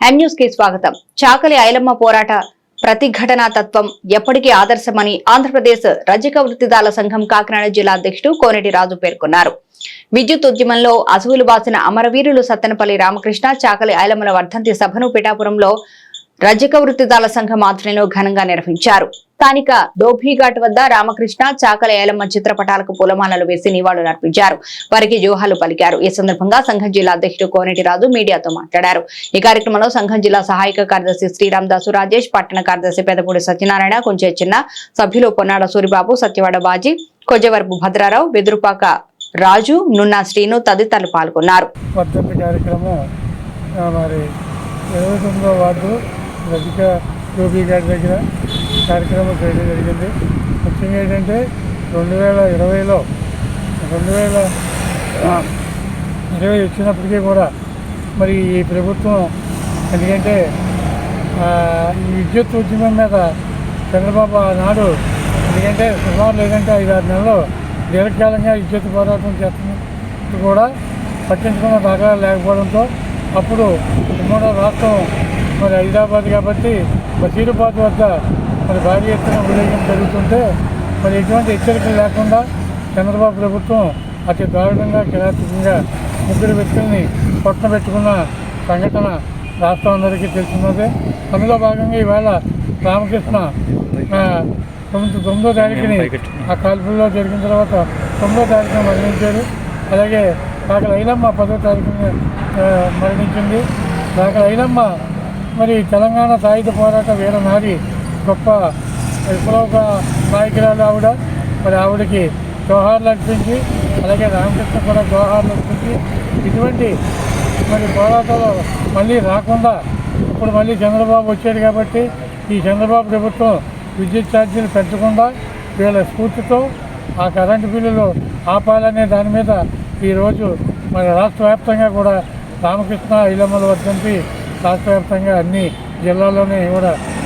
న్యూస్కి స్వాగతం. చాకలి ఐలమ్మ పోరాట ప్రతిఘటనా తత్వం ఎప్పటికీ ఆదర్శమని ఆంధ్రప్రదేశ్ రజక వృత్తిదారుల సంఘం కాకినాడ జిల్లా అధ్యక్షుడు కోనేటి రాజు పేర్కొన్నారు. విద్యుత్ ఉద్యమంలో అసువులు బాసిన అమరవీరులు సత్తెనపల్లి రామకృష్ణ చాకలి ఐలమ్మల వర్ధంతి సభను పిఠాపురంలో రజక వృత్తిదారుల సంఘం ఆధ్వర్యంలో ఘనంగా నిర్వహించారు. స్థానిక డోభీఘాట్ వద్ద రామకృష్ణ చాకల ఏలమ్మ చిత్రపటాలకు పూలమాలలు వేసి నివాళులు అర్పించారు. వారికి జోహాలు పలికారు. ఈ సందర్భంగా సంఘం జిల్లా అధ్యక్షుడు కోనేటి రాజు మీడియాతో మాట్లాడారు. ఈ కార్యక్రమంలో సంఘం జిల్లా సహాయక కార్యదర్శి శ్రీరామ్ దాసు రాజేష్ పట్టణ కార్యదర్శి పెదపూడి సత్యనారాయణ కొంచె చిన్న సభ్యులు పొన్నాడ సూరిబాబు సత్యవాడ బాజీ కొజవరపు భద్రారావు వెదురుపాక రాజు నున్నా శ్రీను తదితరులు పాల్గొన్నారు. మరి ఇరవై తొమ్మిదో వార్డు రజిక గోపి గారి దగ్గర కార్యక్రమం చేయడం జరిగింది. ముఖ్యంగా ఏంటంటే రెండు వేల ఇరవైలో రెండు వేల ఇరవై వచ్చినప్పటికీ కూడా మరి ఈ ప్రభుత్వం ఎందుకంటే ఈ విద్యుత్ ఉద్యమం మీద చంద్రబాబు ఆనాడు ఎందుకంటే సుమారు లేదంటే ఐదు ఆరు నెలలు దీర్ఘకాలంగా విద్యుత్ పోరాటం చేస్తున్నట్టు కూడా పట్టించుకున్న దాఖలాలు లేకపోవడంతో అప్పుడు ఉమ్మడి రాష్ట్రం మరి హైదరాబాద్ కాబట్టి బషీరాబాద్ వద్ద మరి భారీ ఎత్తున ఉదయం జరుగుతుంటే మరి ఎటువంటి హెచ్చరికలు లేకుండా చంద్రబాబు ప్రభుత్వం అతి దారుణంగా కిరాతకంగా ముగ్గురు వ్యక్తుల్ని పొట్టన పెట్టుకున్న సంఘటన రాష్ట్రం అందరికీ తెలిసినదే. అందులో భాగంగా ఈవేళ రామకృష్ణ తొమ్మిది తొమ్మిదో తారీఖుని ఆ కాల్పుల్లో జరిగిన తర్వాత తొమ్మిదో తారీఖున మరణించారు. అలాగే కాకల ఐలమ్మ పదో తారీఖున మరణించింది. కాకల ఐలమ్మ మరి తెలంగాణ సాయుధ పోరాట వీర నారి గొప్ప విప్లవ నాయకురాలు ఆవిడ. మరి ఆవిడకి జోహార్లు అర్పించి అలాగే రామకృష్ణ కూడా జోహార్లు అర్పించి ఇటువంటి మరి పోరాటాలు మళ్ళీ రాకుండా ఇప్పుడు మళ్ళీ చంద్రబాబు వచ్చాడు కాబట్టి ఈ చంద్రబాబు ప్రభుత్వం విద్యుత్ ఛార్జీలు పెంచకుండా వీళ్ళ స్ఫూర్తితో ఆ కరెంటు బిల్లులు ఆపాలనే దాని మీద ఈరోజు మరి రాష్ట్ర వ్యాప్తంగా కూడా రామకృష్ణ ఇలమ్మల వర్ధంతి రాష్ట్ర వ్యాప్తంగా అన్ని జిల్లాల్లోనే కూడా